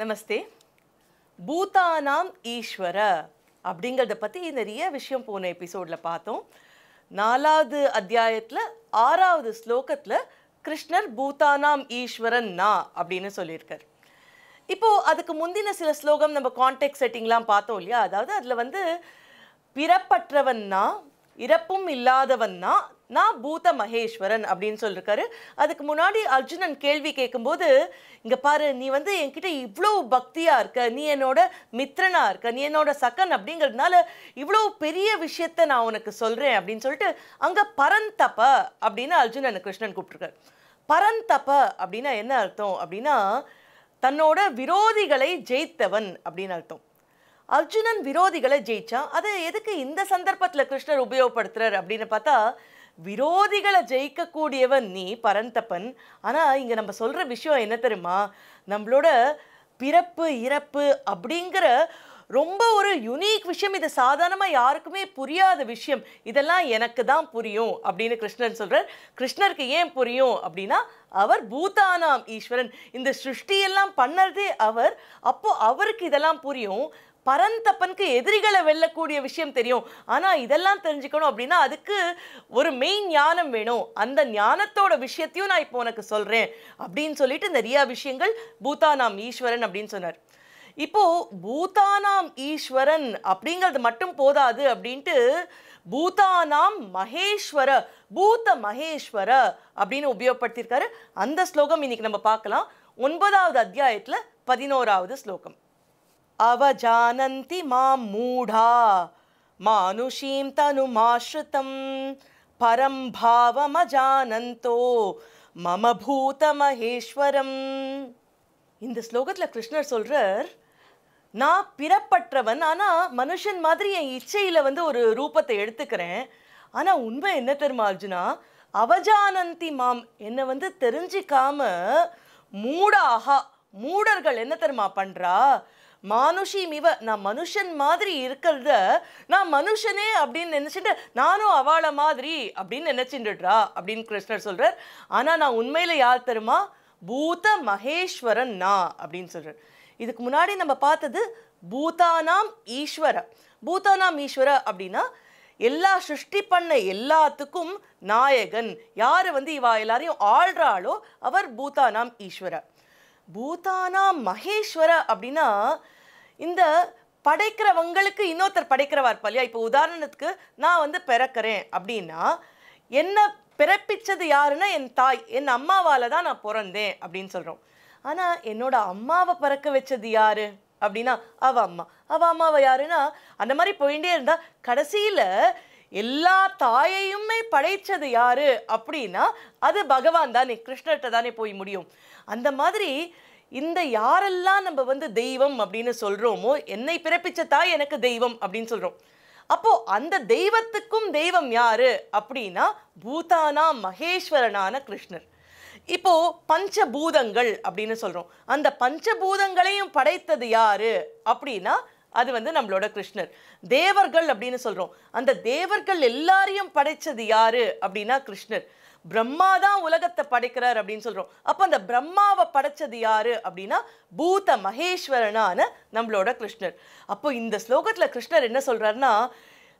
நமஸ்தே. பூதானாம் ஈஸ்வர அப்படிங்கிறத பற்றி நிறைய விஷயம் போன எபிசோடில் பார்த்தோம். நாலாவது அத்தியாயத்தில் ஆறாவது ஸ்லோகத்தில் கிருஷ்ணர் பூதானாம் ஈஸ்வரன் நா அப்படின்னு சொல்லியிருக்கார். இப்போது அதுக்கு முந்தின சில ஸ்லோகம் நம்ம கான்டெக்ட் செட்டிங்லாம் பார்த்தோம் இல்லையா? அதாவது அதில் வந்து பிறப்பற்றவன்னா இறப்பும் இல்லாதவன்னா நான் பூத மகேஸ்வரன் அப்படின்னு சொல்லியிருக்காரு அதுக்கு முன்னாடி அர்ஜுனன் கேள்வி கேட்கும்போது இங்க பாரு நீ வந்து என்கிட்ட இவ்வளோ பக்தியா இருக்க நீ என்னோட மித்ரனா இருக்க நீ என்னோட சக்கன் அப்படிங்கிறதுனால இவ்வளோ பெரிய விஷயத்த நான் உனக்கு சொல்றேன் அப்படின்னு சொல்லிட்டு அங்க பரந்தப அப்படின்னு அர்ஜுனன் கிருஷ்ணன் கூப்பிட்டுருக்காரு. பரந்தப அப்படின்னா என்ன அர்த்தம்? அப்படின்னா தன்னோட விரோதிகளை ஜெயித்தவன் அப்படின்னு அர்த்தம். அர்ஜுனன் விரோதிகளை ஜெயிச்சான். அதை எதுக்கு இந்த சந்தர்ப்பத்துல கிருஷ்ணர் உபயோகப்படுத்துறாரு அப்படின்னு பார்த்தா விரோதிகளை ஜெயிக்கக்கூடியவன் நீ பரந்தப்பன். ஆனா இங்கே நம்ம சொல்கிற விஷயம் என்ன தெரியுமா? நம்மளோட பிறப்பு இறப்பு அப்படிங்கிற ரொம்ப ஒரு யுனிக் விஷயம். இது சாதாரணமாக யாருக்குமே புரியாத விஷயம். இதெல்லாம் எனக்கு தான் புரியும் அப்படின்னு கிருஷ்ணன் சொல்றார். கிருஷ்ணருக்கு ஏன் புரியும் அப்படின்னா அவர் பூதானாம் ஈஸ்வரன். இந்த சிருஷ்டியெல்லாம் பண்ணதே அவர். அப்போ அவருக்கு இதெல்லாம் புரியும். பரந்தப்பனுக்கு எதிரிகளை வெல்லக்கூடிய விஷயம் தெரியும். ஆனால் இதெல்லாம் தெரிஞ்சுக்கணும் அப்படின்னா அதுக்கு ஒரு மெயின் ஞானம் வேணும். அந்த ஞானத்தோட விஷயத்தையும் நான் இப்போ உனக்கு சொல்கிறேன் அப்படின்னு சொல்லிட்டு நிறையா விஷயங்கள் பூதானாம் ஈஸ்வரன் அப்படின்னு சொன்னார். இப்போ பூதானாம் ஈஸ்வரன் அப்படிங்கிறது மட்டும் போதாது அப்படின்ட்டு பூதானாம் மகேஸ்வர பூத மகேஸ்வர அப்படின்னு உபயோகப்படுத்தியிருக்காரு. அந்த ஸ்லோகம் இன்னைக்கு நம்ம பார்க்கலாம். ஒன்பதாவது அத்தியாயத்தில் பதினோராவது ஸ்லோகம். அவஜானந்தி மாம் மூடா மானுஷீம் தனுமாஸ்ருதம் பரம் பாவமஜானந்தோ மம பூத மகேஸ்வரம். இந்த ஸ்லோகத்தில் கிருஷ்ணர் சொல்கிறார் நான் பிறப்பற்றவன் ஆனால் மனுஷன் மாதிரி என் இச்சையில் வந்து ஒரு ரூபத்தை எடுத்துக்கிறேன். ஆனால் உண்மை என்ன தெரியுமா அர்ஜுனா? அவஜானந்தி மாம் என்னை வந்து தெரிஞ்சிக்காம மூடாகா மூடர்கள் என்ன தெரியுமா பண்ணுறா மானுஷி இவ நான் மனுஷன் மாதிரி இருக்கிறத நான் மனுஷனே அப்படின்னு நினைச்சிட்டு நானும் அவளை மாதிரி அப்படின்னு நினச்சிட்டுடுறா அப்படின்னு கிருஷ்ணர் சொல்றார். ஆனா நான் உண்மையில யார் தெரியுமா? பூத மகேஸ்வரன் நான் அப்படின்னு சொல்கிறார் இதுக்கு முன்னாடி நம்ம பார்த்தது பூதானாம் ஈஸ்வர. பூதானாம் ஈஸ்வர அப்படின்னா எல்லா சிருஷ்டி பண்ண எல்லாத்துக்கும் நாயகன். யார் வந்து இவா எல்லாரையும் ஆள்றாளோ அவர் பூதானாம் ஈஸ்வர. பூதானா மகேஸ்வர அப்படின்னா இந்த படைக்கிறவங்களுக்கு இன்னொருத்தர் படைக்கிறவா இருப்பா இல்லையா? இப்போ உதாரணத்துக்கு நான் வந்து பிறக்கிறேன் அப்படின்னா என்ன பிறப்பிச்சது யாருன்னா என் தாய். என் அம்மாவால் தான் நான் பிறந்தேன் அப்படின்னு சொல்கிறோம் ஆனால் என்னோட அம்மாவை பிறக்க வச்சது யாரு? அப்படின்னா அவ அம்மா. அவ அம்மாவை யாருன்னா அந்த மாதிரி போயிட்டே இருந்தால் கடைசியில் எல்லா தாயையுமே படைச்சது யாரு? அப்படின்னா அது பகவான் தானே கிருஷ்ணர்கிட்ட தானே போய் முடியும். அந்த மாதிரி இந்த யாரெல்லாம் நம்ம வந்து தெய்வம் அப்படின்னு சொல்றோமோ என்னை பிறப்பிச்ச தாய் எனக்கு தெய்வம் அப்படின்னு சொல்றோம். அப்போ அந்த தெய்வத்துக்கும் தெய்வம் யாரு? அப்படின்னா பூதானா மகேஸ்வரனான கிருஷ்ணர். இப்போ பஞ்சபூதங்கள் அப்படின்னு சொல்றோம். அந்த பஞ்சபூதங்களையும் படைத்தது யாரு? அப்படின்னா அது வந்து நம்மளோட கிருஷ்ணர். தேவர்கள் அப்படின்னு சொல்கிறோம் அந்த தேவர்கள் எல்லாரையும் படைச்சது யாரு? அப்படின்னா கிருஷ்ணர். பிரம்மா தான் உலகத்தை படைக்கிறார் அப்படின்னு சொல்கிறோம் அப்போ அந்த பிரம்மாவை படைச்சது யாரு? அப்படின்னா பூத மகேஸ்வரனான நம்மளோட கிருஷ்ணர். அப்போ இந்த ஸ்லோகத்தில் கிருஷ்ணர் என்ன சொல்றாருன்னா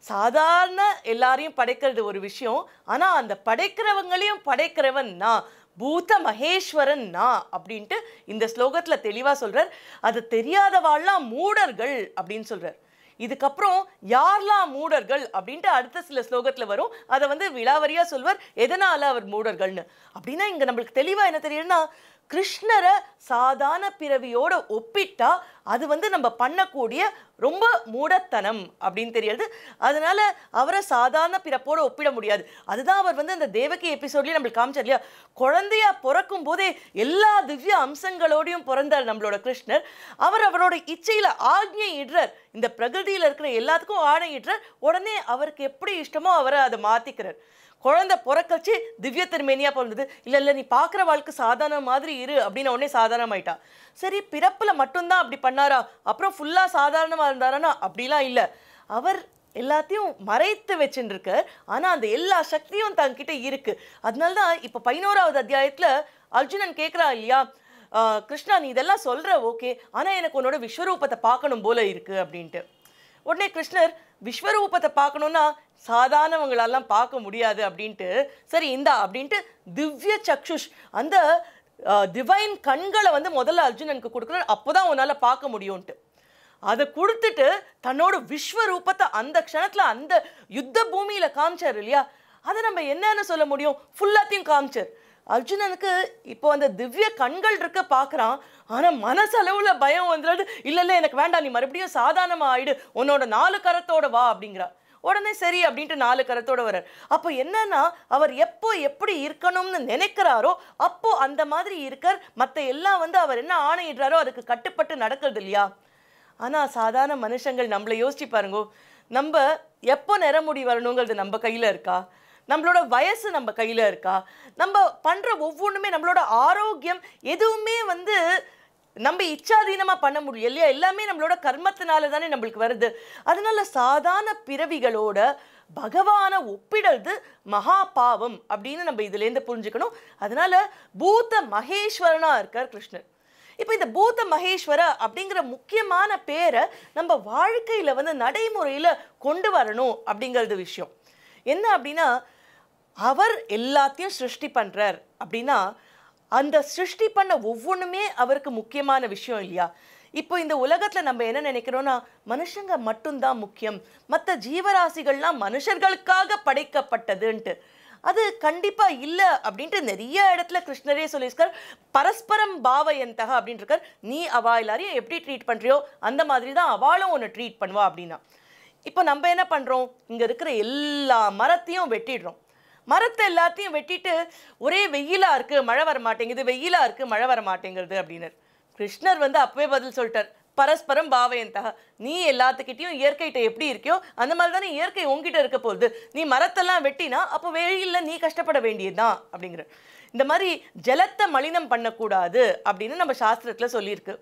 சாதாரண எல்லாரையும் படைக்கிறது ஒரு விஷயம் ஆனால் அந்த படைக்கிறவங்களையும் படைக்கிறவன் நான். பூத மகேஸ்வரன் நான் அப்படின்ட்டு இந்த ஸ்லோகத்துல தெளிவா சொல்கிறார் அது தெரியாதவாள்லாம் மூடர்கள் அப்படின்னு சொல்றார். இதுக்கப்புறம் யாரெல்லாம் மூடர்கள் அப்படின்ட்டு அடுத்த சில ஸ்லோகத்துல வரும். அதை வந்து விலாவரியா சொல்வார். எதனால அவர் மூடர்கள்னு? அப்படின்னா இங்க நம்மளுக்கு தெளிவா என்ன தெரியும்னா கிருஷ்ணரை சாதாரண பிறவியோட ஒப்பிட்டா அது வந்து நம்ம பண்ணக்கூடிய ரொம்ப மூடத்தனம் அப்படின்னு தெரியாது. அதனால அவரை சாதாரண பிறப்போட ஒப்பிட முடியாது. அதுதான் அவர் வந்து அந்த தேவகி எபிசோட்லயும் நம்மளுக்கு காமிச்சார் இல்லையா? குழந்தையா பிறக்கும் போதே எல்லா திவ்ய அம்சங்களோடையும் பிறந்தார் நம்மளோட கிருஷ்ணர். அவர் அவரோட இச்சையில ஆக்ஞை இடுறார். இந்த பிரகிருதியில இருக்கிற எல்லாத்துக்கும் ஆணையிடுறார் உடனே அவருக்கு எப்படி இஷ்டமோ அவரை அதை மாத்திக்கிறார். குழந்தை பிறக்கச்சு திவ்ய திருமேனியாக பிறந்தது இல்லை இல்லை நீ பார்க்குற வாழ்க்கை சாதாரண மாதிரி இரு அப்படின்னு உடனே சாதாரணமாயிட்டா. சரி பிறப்பில் மட்டும்தான் அப்படி பண்ணாரா? அப்புறம் ஃபுல்லாக சாதாரணமாக இருந்தாரானா? அப்படிலாம் இல்லை. அவர் எல்லாத்தையும் மறைத்து வச்சுருக்கு ஆனால் அந்த எல்லா சக்தியும் தங்கிட்ட இருக்குது அதனால தான் இப்போ பதினோராவது அத்தியாயத்தில் அர்ஜுனன் கேட்குறா இல்லையா? கிருஷ்ணா நீ இதெல்லாம் சொல்கிற ஓகே. ஆனால் எனக்கு உன்னோட விஸ்வரூபத்தை பார்க்கணும் போல இருக்குது அப்படின்ட்டு. உடனே கிருஷ்ணர் விஸ்வரூபத்தை பார்க்கணும்னா சாதாரணவங்களெல்லாம் பார்க்க முடியாது அப்படின்ட்டு சரி இந்தா அப்படின்ட்டு திவ்ய சக்ஷுஷ் அந்த டிவைன் கண்களை வந்து முதல்ல அர்ஜுனனுக்கு கொடுக்குறாரு அப்போதான் உன்னால் பார்க்க முடியும்ன்ட்டு. அதை கொடுத்துட்டு தன்னோட விஸ்வரூபத்தை அந்த க்ஷணத்தில் அந்த யுத்த பூமியில் காமிச்சார் இல்லையா? அதை நம்ம என்னன்னு சொல்ல முடியும்? ஃபுல்லாத்தையும் காமிச்சார். அர்ஜுனனுக்கு இப்போ அந்த திவ்ய கண்கள் இருக்க பார்க்குறான். ஆனா மனசளவுல பயம் வந்துடுது இல்லை இல்லை எனக்கு வேண்டாம். நீ மறுபடியும் சாதாரணமா ஆயிடு. உன்னோட நாலு கரத்தோட வா அப்படிங்கிறா. உடனே சரி அப்படின்ட்டு நாலு கரத்தோட வர்றார். அப்போ என்னன்னா அவர் எப்போ எப்படி இருக்கணும்னு நினைக்கிறாரோ அப்போ அந்த மாதிரி இருக்கார். மத்த எல்லாம் வந்து அவர் என்ன ஆணையிடுறாரோ அதுக்கு கட்டுப்பட்டு நடக்கிறது இல்லையா? ஆனா சாதாரண மனுஷங்கள் நம்மளை யோசிச்சு பாருங்க. நம்ம எப்போ நிறமுடி வரணுங்கிறது நம்ம கையில இருக்கா? நம்மளோட வயசு நம்ம கையில் இருக்கா? நம்ம பண்ணுற ஒவ்வொன்றுமே நம்மளோட ஆரோக்கியம் எதுவுமே வந்து நம்ம இச்சாதீனமாக பண்ண முடியும் இல்லையா? எல்லாமே நம்மளோட கர்மத்தினால தானே நம்மளுக்கு வருது. அதனால சாதாரண பிறவிகளோட பகவானை ஒப்பிடுறது மகா பாவம் அப்படின்னு நம்ம இதுலேருந்து புரிஞ்சுக்கணும். அதனால பூத்த மகேஸ்வரனாக இருக்கார் கிருஷ்ணர். இப்போ இந்த பூத்த மகேஸ்வர அப்படிங்கிற முக்கியமான பேரை நம்ம வாழ்க்கையில் வந்து நடைமுறையில் கொண்டு வரணும் அப்படிங்கிறது விஷயம். என்ன அப்படின்னா அவர் எல்லாத்தையும் சிருஷ்டி பண்ணுறார் அப்படின்னா அந்த சிருஷ்டி பண்ண ஒவ்வொன்றுமே அவருக்கு முக்கியமான விஷயம் இல்லையா? இப்போ இந்த உலகத்தில் நம்ம என்ன நினைக்கிறோன்னா மனுஷங்க மட்டும்தான் முக்கியம். மற்ற ஜீவராசிகள்லாம் மனுஷர்களுக்காக படைக்கப்பட்டதுன்ட்டு. அது கண்டிப்பாக இல்லை அப்படின்ட்டு நிறைய இடத்துல கிருஷ்ணரே சொல்லியிருக்கார். பரஸ்பரம் பாவயந்தக அப்படின்ட்டு இருக்கார் நீ அவா எல்லாரையும் எப்படி ட்ரீட் பண்ணுறியோ அந்த மாதிரி தான் அவளும் உன்னை ட்ரீட் பண்ணுவா அப்படின்னா. இப்போ நம்ம என்ன பண்ணுறோம் இங்கே இருக்கிற எல்லா மரத்தையும் வெட்டிடுறோம். மரத்தை எல்லாத்தையும் வெட்டிட்டு ஒரே வெயிலா இருக்கு மழை வர மாட்டேங்குது வெயிலா இருக்கு மழை வர மாட்டேங்கிறது அப்படின்னு கிருஷ்ணர் வந்து அப்பவே பதில் சொல்லிட்டார். பரஸ்பரம் பாவையந்தக நீ எல்லாத்துக்கிட்டையும் இயற்கைகிட்ட எப்படி இருக்கியோ அந்த மாதிரி தானே இயற்கை உங்ககிட்ட இருக்க போகுது. நீ மரத்தெல்லாம் வெட்டினா அப்போ வெயில்ல நீ கஷ்டப்பட வேண்டியதுதான் அப்படிங்கிற இந்த மாதிரி ஜலத்தை மலினம் பண்ணக்கூடாது அப்படின்னு நம்ம சாஸ்திரத்துல சொல்லியிருக்கு.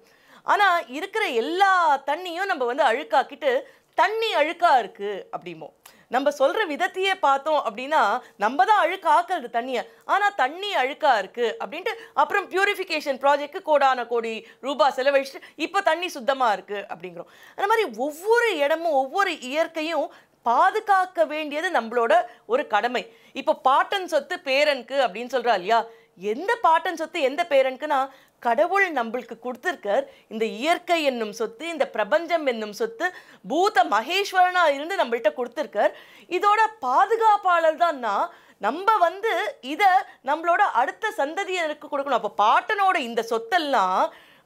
ஆனா இருக்கிற எல்லா தண்ணியும் நம்ம வந்து அழுக்காக்கிட்டு தண்ணி அழுக்கா இருக்கு அப்படிமோ நம்ம சொல்ற விதத்தையே பார்த்தோம் அப்படின்னா நம்ம தான் அழுக்காக்குறது தண்ணியை. ஆனா தண்ணி அழுக்கா இருக்கு அப்படின்ட்டு அப்புறம் பியூரிஃபிகேஷன் ப்ராஜெக்ட்க்கு கோடான கோடி ரூபாய் செலவழிச்சுட்டு இப்போ தண்ணி சுத்தமாக இருக்கு அப்படிங்கிறோம். அந்த மாதிரி ஒவ்வொரு இடமும் ஒவ்வொரு இயற்கையும் பாதுகாக்க வேண்டியது நம்மளோட ஒரு கடமை. இப்போ பாட்டன் சொத்து பேரனுக்கு அப்படின்னு சொல்றா இல்லையா? எந்த பாட்டன் சொத்து எந்த பேரனுக்குன்னா கடவுள் நம்மளுக்கு கொடுத்துருக்கார். இந்த இயற்கை என்னும் சொத்து இந்த பிரபஞ்சம் என்னும் சொத்து பூத மகேஸ்வரனா இருந்து நம்மள்ட்ட கொடுத்துருக்கார். இதோட பாதுகாப்பாளர் தான்னா நம்ம வந்து இதை நம்மளோட அடுத்த சந்ததியருக்கு கொடுக்கணும். அப்போ பாட்டனோட இந்த சொத்தெல்லாம்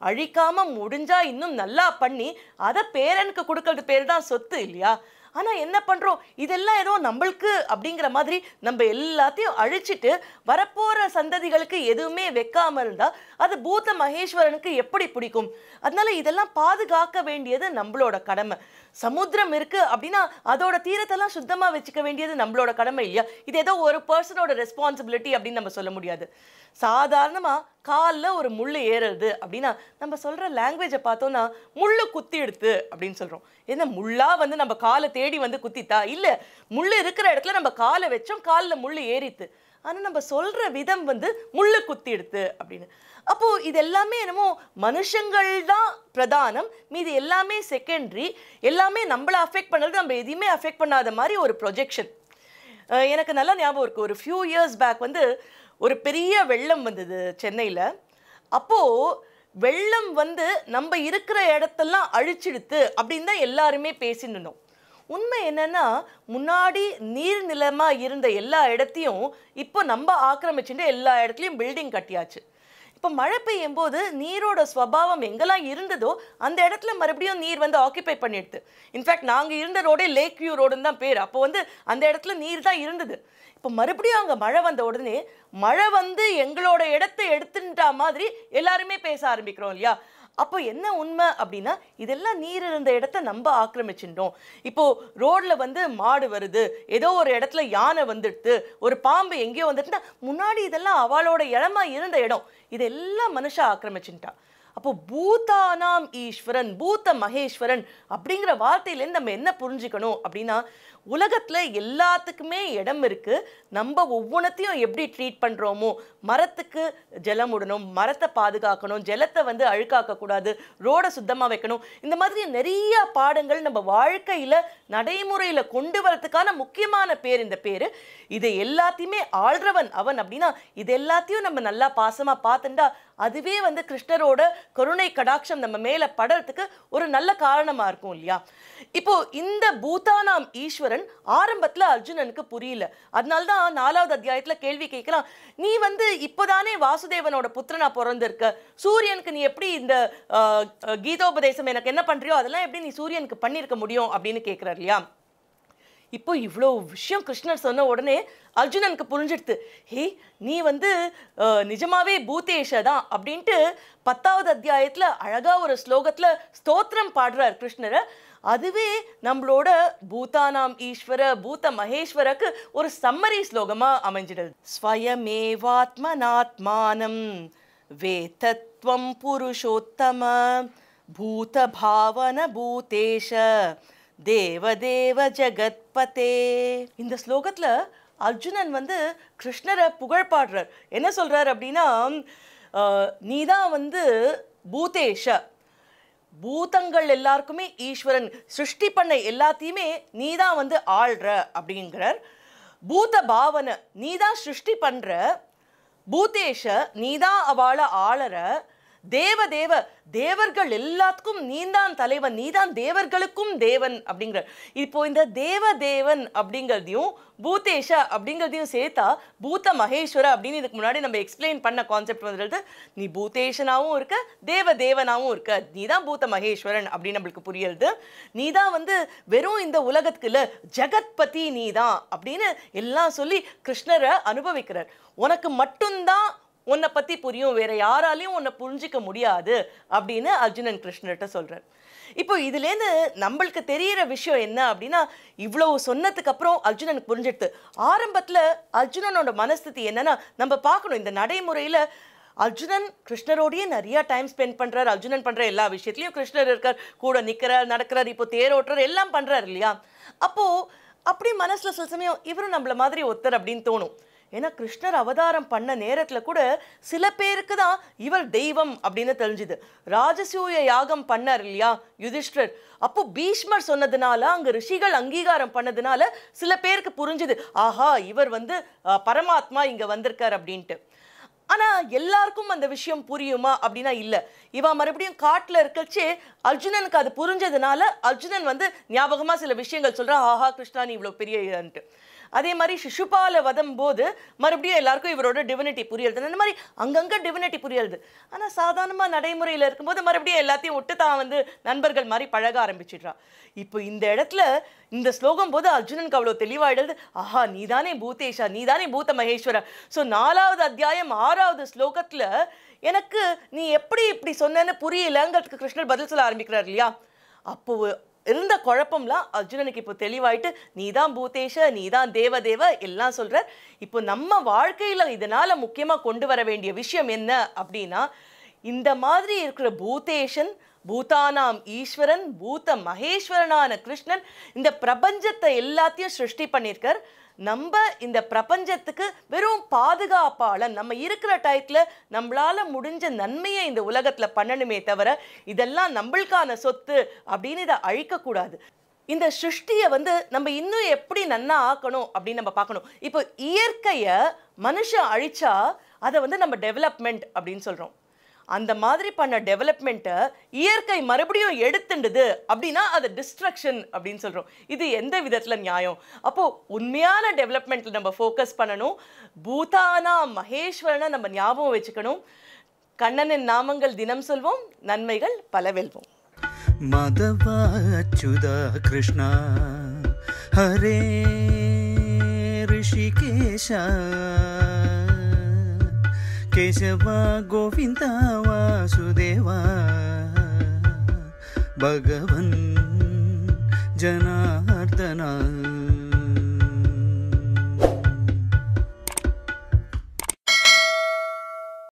அழிக்காம முடிஞ்சா இன்னும் நல்லா பண்ணி அதை பேரனுக்கு கொடுக்கறது பேர் தான் சொத்து இல்லையா? ஆனா என்ன பண்றோம்? இதெல்லாம் ஏதோ நம்மளுக்கு அப்படிங்கிற மாதிரி நம்ம எல்லாத்தையும் அழிச்சிட்டு வரப்போற சந்ததிகளுக்கு எதுவுமே வைக்காம இருந்தா அது பூத்த மகேஸ்வரனுக்கு எப்படி பிடிக்கும்? அதனால இதெல்லாம் பாதுகாக்க வேண்டியது நம்மளோட கடமை. சமுத்திரம் இருக்கு அப்படின்னா அதோட தீரத்தெல்லாம் சுத்தமா வச்சுக்க வேண்டியது நம்மளோட கடமை இல்லையா? இது ஏதோ ஒரு பர்சனோட ரெஸ்பான்சிபிலிட்டி அப்படின்னு நம்ம சொல்ல முடியாது. சாதாரணமா காலில் ஒரு முள் ஏறுறது அப்படின்னா நம்ம சொல்ற லாங்குவேஜை பார்த்தோம்னா முள்ளு குத்தி எடுத்து அப்படின்னு சொல்றோம். ஏன்னா முள்ளா வந்து நம்ம காலை தேடி வந்து குத்தித்தா? இல்ல முள்ளு இருக்கிற இடத்துல நம்ம காலை வச்சோம் காலில் முள்ளு ஏறித்து. ஆனால் நம்ம சொல்ற விதம் வந்து முள்ளு குத்தி எடுத்து அப்படின்னு. அப்போ இது எல்லாமே என்னமோ மனுஷங்கள் தான் பிரதானம். மீது எல்லாமே செகண்டரி எல்லாமே நம்மளை அஃபெக்ட் பண்ணுறது நம்ம எதையுமே அஃபெக்ட் பண்ணாத மாதிரி ஒரு ப்ரொஜெக்ஷன் எனக்கு நல்லா ஞாபகம் இருக்கு. ஒரு ஃபியூ இயர்ஸ் பேக் வந்து ஒரு பெரிய வெள்ளம் வந்தது சென்னையில். அப்போது வெள்ளம் வந்து நம்ம இருக்கிற இடத்தெல்லாம் அழிச்சிடுத்து அப்படின்னு தான் எல்லாருமே பேசிட்டு உண்மை என்னன்னா முன்னாடி நீர் நிலமா இருந்த எல்லா இடத்தையும் இப்போ நம்ம ஆக்கிரமிச்சுட்டு எல்லா இடத்துலையும் பில்டிங் கட்டியாச்சு. இப்போ மழை பெய்யும் போது நீரோட ஸ்வபாவம் எங்கெல்லாம் இருந்ததோ அந்த இடத்துல மறுபடியும் நீர் வந்து ஆக்கியபை பண்ணிடுது. இன்ஃபேக்ட் நாங்கள் இருந்த ரோடே லேக் வியூ ரோடுன்னு தான் பேர். அப்போ வந்து அந்த இடத்துல நீர் தான் இருந்தது. இப்போ மறுபடியும் அங்கே மழை வந்த உடனே மழை வந்து எங்களோட இடத்த எடுத்துட்டா மாதிரி எல்லாருமே பேச ஆரம்பிக்கிறோம் இல்லையா? அப்போ என்ன உண்மை அப்படின்னா இதெல்லாம் நீர் இருந்த இடத்த நம்ம ஆக்கிரமிச்சுட்டோம். இப்போ ரோட்ல வந்து மாடு வருது ஏதோ ஒரு இடத்துல யானை வந்துடுது ஒரு பாம்பு எங்கேயோ வந்துட்டுனா முன்னாடி இதெல்லாம் அவளோட இடமா இருந்த இடம். இதெல்லாம் மனுஷா ஆக்கிரமிச்சுட்டான். அப்போ பூதானாம் ஈஸ்வரன் பூத்த மகேஸ்வரன் அப்படிங்கிற வார்த்தையிலேருந்து நம்ம என்ன புரிஞ்சுக்கணும் அப்படின்னா உலகத்துல எல்லாத்துக்குமே இடம் இருக்கு. நம்ம ஒவ்வொன்றத்தையும் எப்படி ட்ரீட் பண்றோமோ மரத்துக்கு ஜலம் விடணும் மரத்தை பாதுகாக்கணும் ஜலத்தை வந்து அழுக்காக்க கூடாது ரோடை சுத்தமா வைக்கணும். இந்த மாதிரி நிறைய பாடங்கள் நம்ம வாழ்க்கையில நடைமுறையில கொண்டு வரதுக்கான முக்கியமான பேர் இந்த பேரு. இதை எல்லாத்தையுமே ஆள்றவன் அவன் அப்படின்னா இது எல்லாத்தையும் நம்ம நல்லா பாசமா பார்த்துட்டா அதுவே வந்து கிருஷ்ணரோட கருணை கடாட்சம் நம்ம மேல படறதுக்கு ஒரு நல்ல காரணமா இருக்கும் இல்லையா? இப்போ இந்த பூதானாம் ஈஸ்வரன் ஆரம்பத்துல அர்ஜுனனுக்கு புரியல. அதனால தான் நாலாவது அத்தியாயத்துல கேள்வி கேட்கலாம். நீ வந்து இப்போதானே வாசுதேவனோட புத்திரனா பிறந்திருக்க. சூரியனுக்கு நீ எப்படி இந்த கீதோபதேசம் எனக்கு என்ன பண்றியோ அதெல்லாம் எப்படி நீ சூரியனுக்கு பண்ணியிருக்க முடியும் அப்படின்னு கேட்கிறார் இல்லையா? இப்போ இவ்வளோ விஷயம் கிருஷ்ணர் சொன்ன உடனே அர்ஜுனனுக்கு புரிஞ்சிடுது ஹே நீ வந்து அஹ், நிஜமாவே பூதேஷ தான் அப்படின்ட்டு பத்தாவது அத்தியாயத்துல அழகா ஒரு ஸ்லோகத்துல ஸ்தோத்திரம் பாடுறார் கிருஷ்ணரை. அதுவே நம்மளோட பூதானாம் ஈஸ்வர பூத மகேஸ்வரக்கு ஒரு சம்மரி ஸ்லோகமா அமைஞ்சிடுது. ஸ்வயமேவாத்மனாத்மானம் வேதத்வம் புருஷோத்தம பூத பாவன பூதேஷ தேவதேவ ஜெகத்பதே. இந்த ஸ்லோகத்தில் அர்ஜுனன் வந்து கிருஷ்ணரை புகழ் பாடுறார். என்ன சொல்கிறார் அப்படின்னா நீ தான் வந்து பூதேஷ. பூதங்கள் எல்லாருக்குமே ஈஸ்வரன் சிருஷ்டி பண்ண எல்லாத்தையுமே நீ தான் வந்து ஆள்ற அப்படிங்கிறார். பூத பாவனை நீதான் சிருஷ்டி பண்ற. பூதேஷ நீ தான் அவளை ஆளற. தேவ தேவ தேவர்கள் எல்லாத்துக்கும் நீதான் தலைவன் நீதான் தேவர்களுக்கும் தேவன் அப்படிங்கிற இப்போ இந்த தேவ தேவன் அப்படிங்கிறதையும் பூதேஷ அப்படிங்கிறதையும் சேர்த்தா பூத மகேஸ்வர அப்படின்னு இதுக்கு முன்னாடி நம்ம எக்ஸ்பிளைன் பண்ண கான்செப்ட் வந்துடுது நீ பூதேஷனாகவும் இருக்க தேவ தேவனாகவும் இருக்க. நீ தான் பூத மகேஸ்வரன் அப்படின்னு நம்மளுக்கு புரியுது. நீ தான் வந்து வெறும் இந்த உலகத்துக்கு ஜெகத்பதி நீ தான் அப்படின்னு எல்லாம் சொல்லி கிருஷ்ணரை அனுபவிக்கிறார். உனக்கு மட்டும்தான் உன்னை பத்தி புரியும் வேற யாராலையும் உன்னை புரிஞ்சிக்க முடியாது அப்படின்னு அர்ஜுனன் கிருஷ்ணர்கிட்ட சொல்கிறார் இப்போ இதுலேருந்து நம்மளுக்கு தெரியிற விஷயம் என்ன அப்படின்னா இவ்வளவு சொன்னதுக்கு அப்புறம் அர்ஜுனனுக்கு புரிஞ்சிடுது. ஆரம்பத்துல அர்ஜுனனோட மனஸ்திதி என்னன்னா நம்ம பார்க்கணும் இந்த நடைமுறையில அர்ஜுனன் கிருஷ்ணரோடையே நிறைய டைம் ஸ்பெண்ட் பண்றார். அர்ஜுனன் பண்ற எல்லா விஷயத்துலயும் கிருஷ்ணர் இருக்கார். கூட நிற்கிறார் நடக்கிறார் இப்போ தேரோட்டுறார் எல்லாம் பண்றாரு இல்லையா? அப்போது அப்படி மனசுல சில சமயம் இவரும் நம்மள மாதிரி ஒருத்தர் அப்படின்னு தோணும். ஏன்னா கிருஷ்ணர் அவதாரம் பண்ண நேரத்துல கூட சில பேருக்கு தான் இவர் தெய்வம் அப்படின்னு தெரிஞ்சுது. ராஜசூய யாகம் பண்ணார் இல்லையா யுதிஷ்டர் அப்போ பீஷ்மர் சொன்னதுனால அங்க ரிஷிகள் அங்கீகாரம் பண்ணதுனால சில பேருக்கு புரிஞ்சுது. ஆஹா இவர் வந்து பரமாத்மா இங்க வந்திருக்கார் அப்படின்ட்டு. ஆனால் எல்லாருக்கும் அந்த விஷயம் புரியுமா அப்படின்னா இல்லை. இவன் மறுபடியும் காட்டில் இருக்கச்சே அர்ஜுனனுக்கு அது புரிஞ்சதுனால அர்ஜுனன் வந்து ஞாபகமாக சில விஷயங்கள் சொல்கிறான் ஆஹா கிருஷ்ணா நீ இவ்வளோ பெரிய இதுன்ட்டு அதே மாதிரி சிசுபால வதம் போது மறுபடியும் எல்லாருக்கும் இவரோட டிவினிட்டி புரியுது அந்த மாதிரி அங்கங்கே டிவினிட்டி புரியுது ஆனால் சாதாரணமாக நடைமுறையில் இருக்கும்போது மறுபடியும் எல்லாத்தையும் விட்டு தான் வந்து நண்பர்கள் மாதிரி பழக ஆரம்பிச்சிடுறா. இப்போ இந்த இடத்துல இந்த ஸ்லோகம் போது அர்ஜுனனுக்கு அவ்வளோ தெளிவாயிடுது. ஆஹா நீதானே பூதேஷா நீதானே பூத மகேஸ்வரா ஸோ நாலாவது அத்தியாயம் ஆறாவது ஸ்லோகத்தில் எனக்கு நீ எப்படி இப்படி சொன்னேன்னு புரியலங்கிறதுக்கு கிருஷ்ணர் பதில் சொல்ல ஆரம்பிக்கிறார் இல்லையா? அப்போ இருந்த குழப்பம்லாம் அர்ஜுனனுக்கு இப்போ தெளிவாயிட்டு நீதான் பூதேஷ நீதான் தான் தேவதேவ எல்லாம் சொல்கிற இப்போ நம்ம வாழ்க்கையில் இதனால் முக்கியமாக கொண்டு வர வேண்டிய விஷயம் என்ன அப்படின்னா இந்த மாதிரி இருக்கிற பூதேஷன் பூதானாம் ஈஸ்வரன் பூத மகேஸ்வரனான கிருஷ்ணன் இந்த பிரபஞ்சத்தை எல்லாத்தையும் சிருஷ்டி பண்ணியிருக்கார். நம்ம இந்த பிரபஞ்சத்துக்கு வெறும் பாதுகாப்பாளன் நம்ம இருக்கிற டயத்தில் நம்மளால முடிஞ்ச நன்மையை இந்த உலகத்துல பண்ணணுமே தவிர இதெல்லாம் நம்மளுக்கான சொத்து அப்படின்னு இதை அழிக்கக்கூடாது. இந்த சிருஷ்டியை வந்து நம்ம இன்னும் எப்படி நன்னா ஆக்கணும் அப்படின்னு நம்ம பார்க்கணும். இப்போ இயற்கையை மனுஷன் அழிச்சா அதை வந்து நம்ம டெவலப்மெண்ட் அப்படின்னு சொல்கிறோம் அந்த மாதிரி பண்ண டெவலப்மெண்ட்டை இயற்கை மறுபடியும் எடுத்துண்டுது அப்படின்னா அது டிஸ்ட்ரக்ஷன் அப்படின்னு சொல்கிறோம் இது எந்த விதத்தில் நியாயம்? அப்போது உண்மையான டெவலப்மெண்ட்டில் நம்ம ஃபோக்கஸ் பண்ணணும். பூதானா மகேஸ்வரனை நம்ம ஞாபகம் வச்சுக்கணும். கண்ணனின் நாமங்கள் தினம் சொல்வோம் நன்மைகள் பல வெல்வோம் மதவாச்சுதா கிருஷ்ணா ஹரே ரிஷிகேஷா. केशव गोविन्द वासुदेवा। भगवन् जनार्दन